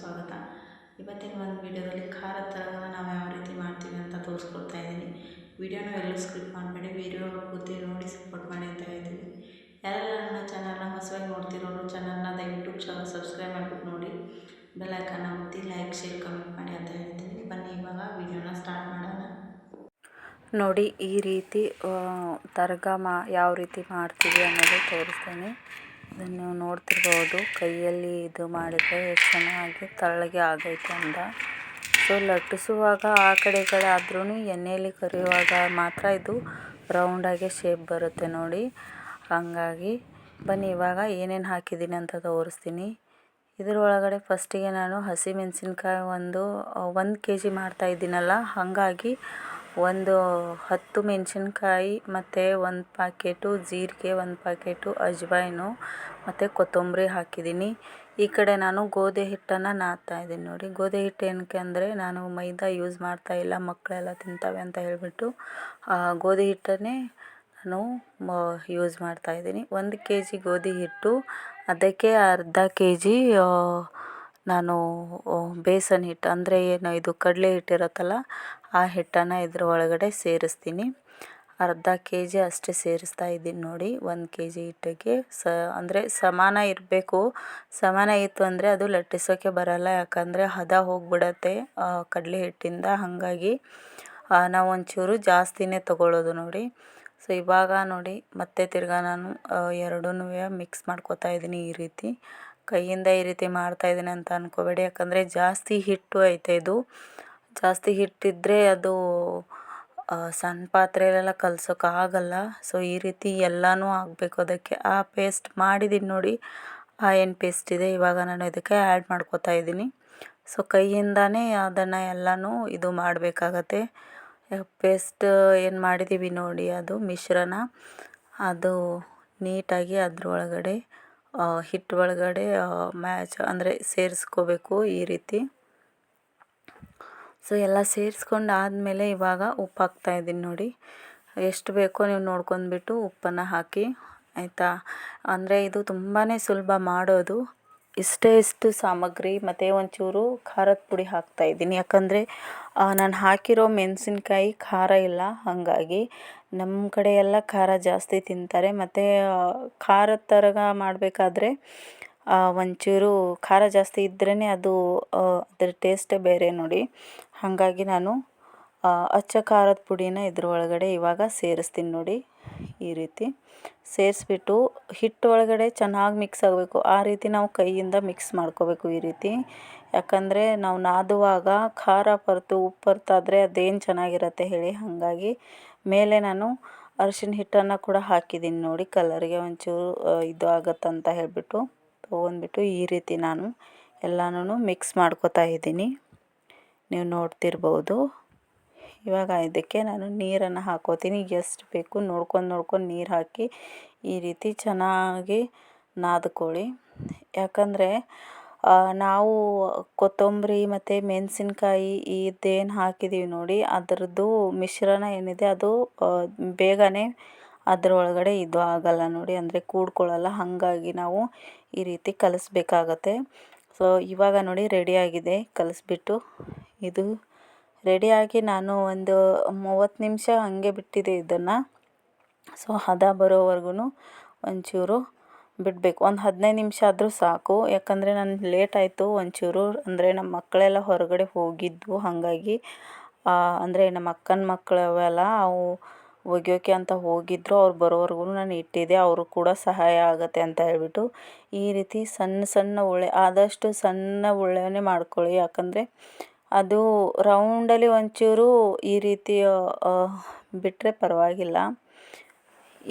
ಸ್ವಾಗತ. ಇವತ್ತಿನ ಒಂದು ವಿಡಿಯೋದಲ್ಲಿ ಖಾರ ಥರವನ್ನು ನಾವು ಯಾವ ರೀತಿ ಮಾಡ್ತೀವಿ ಅಂತ ತೋರಿಸ್ಕೊಡ್ತಾ ಇದ್ದೀನಿ. ವಿಡಿಯೋನ ಎಲ್ಲೂ ಸ್ಕಿಪ್ ಮಾಡಬೇಡಿ ವಿಡಿಯೋ ಪೂರ್ತಿ ನೋಡಿ ಸಪೋರ್ಟ್ ಮಾಡಿ ಅಂತ ಹೇಳ್ತೀನಿ. ಯಾರೆಲ್ಲ ನನ್ನ ಚಾನಲ್ನ ಹೊಸವಾಗಿ ನೋಡ್ತಿರೋರು ಚಾನಲ್ನ ದಯವಿಟ್ಟು ಸಬ್ಸ್ಕ್ರೈಬ್ ಮಾಡಿಬಿಟ್ಟು ನೋಡಿ. ಬೆಲ್ ಐಕನ್ನ ಒತ್ತಿ ಲೈಕ್ ಶೇರ್ ಕಮೆಂಟ್ ಮಾಡಿ ಅಂತ ಹೇಳ್ತೀನಿ. ಬನ್ನಿ, ಇವಾಗ ವಿಡಿಯೋನ ಸ್ಟಾರ್ಟ್ ಮಾಡೋಣ. ನೋಡಿ, ಈ ರೀತಿ ತರ್ಗಮ ಯಾವ ರೀತಿ ಮಾಡ್ತೀವಿ ಅನ್ನೋದು ತೋರಿಸ್ತೇನೆ. ನೀವು ನೋಡ್ತಿರ್ಬೋದು. ಕೈಯಲ್ಲಿ ಇದು ಮಾಡಿದ್ರೆ ಎಷ್ಟು ಚೆನ್ನಾಗಿ ತೆಳ್ಳಗೆ ಆಗೈತೆ ಅಂತ. ಸೊ, ಲಟ್ಟಿಸುವಾಗ ಆ ಕಡೆ ಈ ಕಡೆ ಆದ್ರೂ ಎಣ್ಣೆಯಲ್ಲಿ ಕರಿಯುವಾಗ ಮಾತ್ರ ಇದು ರೌಂಡಾಗಿ ಶೇಪ್ ಬರುತ್ತೆ ನೋಡಿ. ಹಾಗಾಗಿ ಬನ್ನಿ, ಇವಾಗ ಏನೇನು ಹಾಕಿದ್ದೀನಿ ಅಂತ ತೋರಿಸ್ತೀನಿ. ಇದರೊಳಗಡೆ ಫಸ್ಟಿಗೆ ನಾನು ಹಸಿಮೆಣಸಿನ್ಕಾಯಿ ಒಂದು ಒಂದು ಕೆ ಜಿ ಮಾಡ್ತಾಯಿದ್ದೀನಲ್ಲ ಹಾಗಾಗಿ ಒಂದು ಹತ್ತು ಮೆಣಸಿನ್ಕಾಯಿ ಮತ್ತು ಒಂದು ಪ್ಯಾಕೆಟು ಜೀರಿಗೆ, ಒಂದು ಪ್ಯಾಕೆಟು ಅಜ್ವಾಯಿನು ಮತ್ತು ಕೊತ್ತಂಬರಿ ಹಾಕಿದ್ದೀನಿ. ಈ ಕಡೆ ನಾನು ಗೋಧಿ ಹಿಟ್ಟನ್ನು ನಾದ್ತಾ ಇದ್ದೀನಿ ನೋಡಿ. ಗೋಧಿ ಹಿಟ್ಟು ಏನಕ್ಕೆ ಅಂದರೆ ನಾನು ಮೈದಾ ಯೂಸ್ ಮಾಡ್ತಾ ಇಲ್ಲ, ಮಕ್ಕಳೆಲ್ಲ ತಿಂತವೆ ಅಂತ ಹೇಳಿಬಿಟ್ಟು. ಗೋಧಿ ಹಿಟ್ಟನ್ನೇ ನಾನು ಯೂಸ್ ಮಾಡ್ತಾ ಇದ್ದೀನಿ. ಒಂದು ಕೆ ಜಿ ಗೋಧಿ ಹಿಟ್ಟು, ಅದಕ್ಕೆ ಅರ್ಧ ಕೆ ಜಿ ನಾನು ಬೇಸನ್ ಹಿಟ್ಟು ಅಂದರೆ ಏನು? ಇದು ಕಡಲೆ ಹಿಟ್ಟಿರುತ್ತಲ್ಲ ಆ ಹಿಟ್ಟನ್ನು ಇದ್ರ ಒಳಗಡೆ ಸೇರಿಸ್ತೀನಿ. ಅರ್ಧ ಕೆ ಜಿ ಅಷ್ಟೇ ಸೇರಿಸ್ತಾ ಇದ್ದೀನಿ ನೋಡಿ. ಒಂದು ಕೆ ಜಿ ಹಿಟ್ಟಿಗೆ ಸ, ಅಂದರೆ ಸಮಾನ ಇರಬೇಕು. ಸಮಾನ ಇತ್ತು ಅಂದರೆ ಅದು ಲಟ್ಟಿಸೋಕ್ಕೆ ಬರಲ್ಲ, ಯಾಕಂದರೆ ಹದ ಹೋಗಿಬಿಡತ್ತೆ ಕಡಲೆ ಹಿಟ್ಟಿಂದ. ಹಾಗಾಗಿ ನಾವು ಒಂಚೂರು ಜಾಸ್ತಿನೇ ತಗೊಳ್ಳೋದು ನೋಡಿ. ಸೊ, ಇವಾಗ ನೋಡಿ, ಮತ್ತೆ ತಿರ್ಗಾ ನಾನು ಎರಡೂ ಮಿಕ್ಸ್ ಮಾಡ್ಕೊತಾ ಇದ್ದೀನಿ ಈ ರೀತಿ. ಕೈಯಿಂದ ಈ ರೀತಿ ಮಾಡ್ತಾಯಿದ್ದೀನಿ ಅಂತ ಅನ್ಕೋಬೇಡಿ. ಯಾಕಂದರೆ ಜಾಸ್ತಿ ಹಿಟ್ಟು ಐತೆ ಇದು. ಜಾಸ್ತಿ ಹಿಟ್ಟಿದ್ದರೆ ಅದು ಸಣ್ಣ ಪಾತ್ರೆಯಲ್ಲೆಲ್ಲ ಕಲ್ಸೋಕ್ಕಾಗಲ್ಲ ಸೊ ಈ ರೀತಿ ಎಲ್ಲನೂ ಆಗಬೇಕು ಅದಕ್ಕೆ. ಆ ಪೇಸ್ಟ್ ಮಾಡಿದ್ದೀನಿ ನೋಡಿ, ಆ ಏನು ಪೇಸ್ಟ್ ಇದೆ, ಇವಾಗ ನಾನು ಇದಕ್ಕೆ ಆ್ಯಡ್ ಮಾಡ್ಕೋತಾ ಇದ್ದೀನಿ. ಸೊ ಕೈಯಿಂದನೇ ಅದನ್ನು ಎಲ್ಲನೂ ಇದು ಮಾಡಬೇಕಾಗತ್ತೆ. ಪೇಸ್ಟ್ ಏನು ಮಾಡಿದ್ದೀವಿ ನೋಡಿ, ಅದು ಮಿಶ್ರಣ. ಅದು ನೀಟಾಗಿ ಅದ್ರೊಳಗಡೆ ಹಿಟ್ಟು ಒಳಗಡೆ ಮ್ಯಾಚ್ ಅಂದರೆ ಸೇರಿಸ್ಕೋಬೇಕು ಈ ರೀತಿ. ಸೊ ಎಲ್ಲ ಸೇರಿಸ್ಕೊಂಡು ಆದಮೇಲೆ ಇವಾಗ ಉಪ್ಪು ಹಾಕ್ತಾಯಿದ್ದೀನಿ ನೋಡಿ. ಎಷ್ಟು ಬೇಕೋ ನೀವು ನೋಡ್ಕೊಂಡ್ಬಿಟ್ಟು ಉಪ್ಪನ್ನು ಹಾಕಿ, ಆಯಿತಾ? ಅಂದರೆ ಇದು ತುಂಬಾ ಸುಲಭ ಮಾಡೋದು. ಇಷ್ಟೇ ಇಷ್ಟು ಸಾಮಗ್ರಿ ಮತ್ತು ಒಂಚೂರು ಖಾರದ ಪುಡಿ ಹಾಕ್ತಾಯಿದ್ದೀನಿ ಯಾಕಂದರೆ ನಾನು ಹಾಕಿರೋ ಮೆಣಸಿನ್ಕಾಯಿ ಖಾರ ಇಲ್ಲ. ಹಾಗಾಗಿ ನಮ್ಮ ಕಡೆ ಎಲ್ಲ ಖಾರ ಜಾಸ್ತಿ ತಿಂತಾರೆ. ಮತ್ತು ಖಾರದ ಥರ ಮಾಡಬೇಕಾದ್ರೆ ಒಂಚೂರು ಖಾರ ಜಾಸ್ತಿ ಇದ್ರೇ ಅದು ಅದ್ರ ಟೇಸ್ಟೇ ಬೇರೆ ನೋಡಿ. ಹಾಗಾಗಿ ನಾನು ಅಚ್ಚ ಖಾರದ ಪುಡಿನ ಇದ್ರ ಒಳಗಡೆ ಇವಾಗ ಸೇರಿಸ್ತೀನಿ ನೋಡಿ. ಈ ರೀತಿ ಸೇರಿಸ್ಬಿಟ್ಟು ಹಿಟ್ಟು ಒಳಗಡೆ ಚೆನ್ನಾಗಿ ಮಿಕ್ಸ್ ಆಗಬೇಕು. ಆ ರೀತಿ ನಾವು ಕೈಯಿಂದ ಮಿಕ್ಸ್ ಮಾಡ್ಕೋಬೇಕು ಈ ರೀತಿ. ಯಾಕಂದರೆ ನಾವು ನಾದುವಾಗ ಖಾರ ಪರ್ತು, ಉಪ್ಪು ಪರ್ತಾದರೆ ಅದೇನು ಚೆನ್ನಾಗಿರತ್ತೆ ಹೇಳಿ ಹಾಗಾಗಿ ಮೇಲೆ ನಾನು ಅರಿಶಿನ ಹಿಟ್ಟನ್ನು ಕೂಡ ಹಾಕಿದ್ದೀನಿ ನೋಡಿ ಕಲರ್ಗೆ ಒಂಚೂರು ಇದು ಆಗತ್ತಂತ ಹೇಳಿಬಿಟ್ಟು ತೊಗೊಂಡ್ಬಿಟ್ಟು ಈ ರೀತಿ ನಾನು ಎಲ್ಲನೂ ಮಿಕ್ಸ್ ಮಾಡ್ಕೋತಾ ಇದ್ದೀನಿ ನೀವು ನೋಡ್ತಿರ್ಬೋದು. ಇವಾಗ ಇದಕ್ಕೆ ನಾನು ನೀರನ್ನು ಹಾಕೋತೀನಿ. ಎಷ್ಟು ಬೇಕು ನೋಡ್ಕೊಂಡು ನೋಡ್ಕೊಂಡು ನೀರು ಹಾಕಿ ಈ ರೀತಿ ಚೆನ್ನಾಗಿ ನಾದ್ಕೊಳ್ಳಿ. ಯಾಕಂದರೆ ನಾವು ಕೊತ್ತಂಬರಿ ಮತ್ತು ಮೆಣಸಿನ್ಕಾಯಿ ಇದೇನು ಹಾಕಿದ್ದೀವಿ ನೋಡಿ, ಅದರದ್ದು ಮಿಶ್ರಣ ಏನಿದೆ ಅದು ಬೇಗನೆ ಅದರೊಳಗಡೆ ಇದು ಆಗಲ್ಲ ನೋಡಿ. ಅಂದರೆ ಕೂಡ್ಕೊಳ್ಳಲ್ಲ, ಹಾಗಾಗಿ ನಾವು ಈ ರೀತಿ ಕಲಿಸ್ಬೇಕಾಗತ್ತೆ. ಸೊ, ಇವಾಗ ನೋಡಿ ರೆಡಿಯಾಗಿದೆ ಕಲಿಸ್ಬಿಟ್ಟು ಇದು ರೆಡಿಯಾಗಿ ನಾನು ಒಂದು ಮೂವತ್ತು ನಿಮಿಷ ಹಾಗೆ ಬಿಟ್ಟಿದ್ದೆ ಇದನ್ನು. ಸೊ, ಹದ ಬರೋವರೆಗೂ ಒಂಚೂರು ಬಿಡಬೇಕು. ಒಂದು ಹದಿನೈದು ನಿಮಿಷ ಆದರೂ ಸಾಕು. ಯಾಕಂದರೆ ನಾನು ಲೇಟ್ ಆಯಿತು. ಒಂಚೂರು ಅಂದರೆ ನಮ್ಮ ಮಕ್ಕಳೆಲ್ಲ ಹೊರಗಡೆ ಹೋಗಿದ್ವು. ಹಾಗಾಗಿ ಅಂದರೆ ನಮ್ಮ ಅಕ್ಕನ ಮಕ್ಕಳು ಅವೆಲ್ಲ ಅವು ಒಗೆಯೋಕೆ ಅಂತ ಹೋಗಿದ್ದರು ಅವ್ರು ಬರೋವರೆಗೂ ನಾನು ಇಟ್ಟಿದ್ದೆ. ಅವರು ಕೂಡ ಸಹಾಯ ಆಗುತ್ತೆ ಅಂತ ಹೇಳಿಬಿಟ್ಟು ಈ ರೀತಿ ಸಣ್ಣ ಸಣ್ಣ ಉಳ್ಳೆ ಆದಷ್ಟು ಸಣ್ಣ ಉಳ್ಳೆನೇ ಮಾಡ್ಕೊಳ್ಳಿ. ಯಾಕಂದರೆ ಅದು ರೌಂಡಲ್ಲಿ ಒಂಚೂರು ಈ ರೀತಿ ಬಿಟ್ಟರೆ ಪರವಾಗಿಲ್ಲ.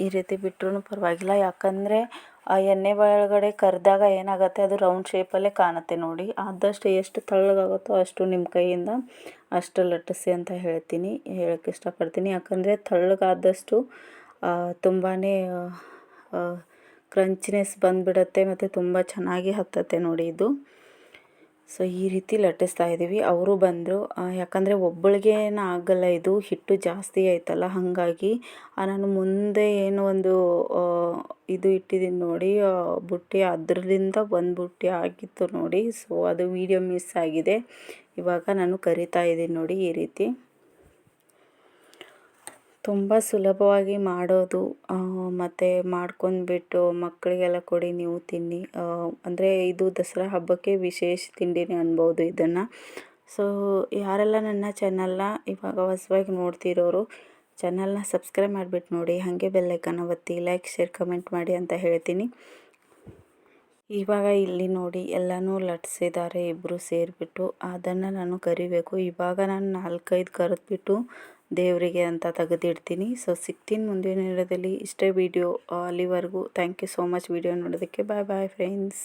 ಈ ರೀತಿ ಬಿಟ್ರೂ ಪರವಾಗಿಲ್ಲ. ಯಾಕಂದರೆ ಆ ಎಣ್ಣೆ ಒಳಗಡೆ ಕರೆದಾಗ ಏನಾಗುತ್ತೆ, ಅದು ರೌಂಡ್ ಶೇಪಲ್ಲೇ ಕಾಣುತ್ತೆ ನೋಡಿ. ಆದಷ್ಟು ಎಷ್ಟು ತಳ್ಳಗಾಗುತ್ತೋ ಅಷ್ಟು ನಿಮ್ಮ ಕೈಯಿಂದ ಅಷ್ಟು ಲಟ್ಟಿಸಿ ಅಂತ ಹೇಳ್ತೀನಿ. ಹೇಳೋಕ್ಕೆ ಇಷ್ಟಪಡ್ತೀನಿ. ಯಾಕಂದರೆ ತಳ್ಳಗಾದಷ್ಟು ತುಂಬಾ ಕ್ರಂಚಿನೆಸ್ ಬಂದುಬಿಡತ್ತೆ ಮತ್ತು ತುಂಬ ಚೆನ್ನಾಗಿ ಹತ್ತತ್ತೆ ನೋಡಿ ಇದು. ಸೊ ಈ ರೀತಿ ಲಟ್ಟಿಸ್ತಾ ಇದ್ದೀವಿ. ಅವರು ಬಂದರು. ಯಾಕಂದರೆ ಒಬ್ಬಳಿಗೇನು ಆಗಲ್ಲ ಇದು. ಹಿಟ್ಟು ಜಾಸ್ತಿ ಆಯ್ತಲ್ಲ, ಹಾಗಾಗಿ ನಾನು ಮುಂದೆ ಏನು ಒಂದು ಇದು ಇಟ್ಟಿದ್ದೀನಿ ನೋಡಿ. ಬುಟ್ಟಿ ಅದರಿಂದ ಒಂದು ಬುಟ್ಟಿ ಆಗಿತ್ತು ನೋಡಿ. ಸೊ ಅದು ವೀಡಿಯೋ ಮಿಸ್ ಆಗಿದೆ. ಇವಾಗ ನಾನು ಕರಿತಾ ಇದ್ದೀನಿ ನೋಡಿ ಈ ರೀತಿ. ತುಂಬ ಸುಲಭವಾಗಿ ಮಾಡೋದು ಮತ್ತು ಮಾಡ್ಕೊಂಡ್ಬಿಟ್ಟು ಮಕ್ಕಳಿಗೆಲ್ಲ ಕೊಡಿ, ನೀವು ತಿನ್ನಿ. ಅಂದರೆ ಇದು ದಸರಾ ಹಬ್ಬಕ್ಕೆ ವಿಶೇಷ ತಿಂಡಿನೇ ಅನ್ಬೋದು ಇದನ್ನು. ಸೊ ಯಾರೆಲ್ಲ ನನ್ನ ಚಾನಲ್ನ ಇವಾಗ ಹೊಸವಾಗಿ ನೋಡ್ತಿರೋರು ಚಾನಲ್ನ ಸಬ್ಸ್ಕ್ರೈಬ್ ಮಾಡಿಬಿಟ್ಟು ನೋಡಿ. ಹಾಗೆ ಬೆಲ್ಲೈಕನ್ನ ಒತ್ತಿ ಲೈಕ್ ಶೇರ್ ಕಮೆಂಟ್ ಮಾಡಿ ಅಂತ ಹೇಳ್ತೀನಿ. ಇವಾಗ ಇಲ್ಲಿ ನೋಡಿ ಎಲ್ಲನೂ ಲಟ್ಸಿದ್ದಾರೆ ಇಬ್ಬರು ಸೇರಿಬಿಟ್ಟು. ಅದನ್ನು ನಾನು ಕರಿಬೇಕು. ಇವಾಗ ನಾನು ನಾಲ್ಕೈದು ಕರೆದ್ಬಿಟ್ಟು ದೇವರಿಗೆ ಅಂತ ತೆಗೆದಿಡ್ತೀನಿ. ಸೊ ಸಿಗ್ತೀನಿ ಮುಂದಿನ ವಿಡಿಯೋದಲ್ಲಿ ಇಷ್ಟೇ ವಿಡಿಯೋ ಅಲ್ಲಿವರೆಗೂ thank you so much video ನೋಡೋದಕ್ಕೆ. Bye bye friends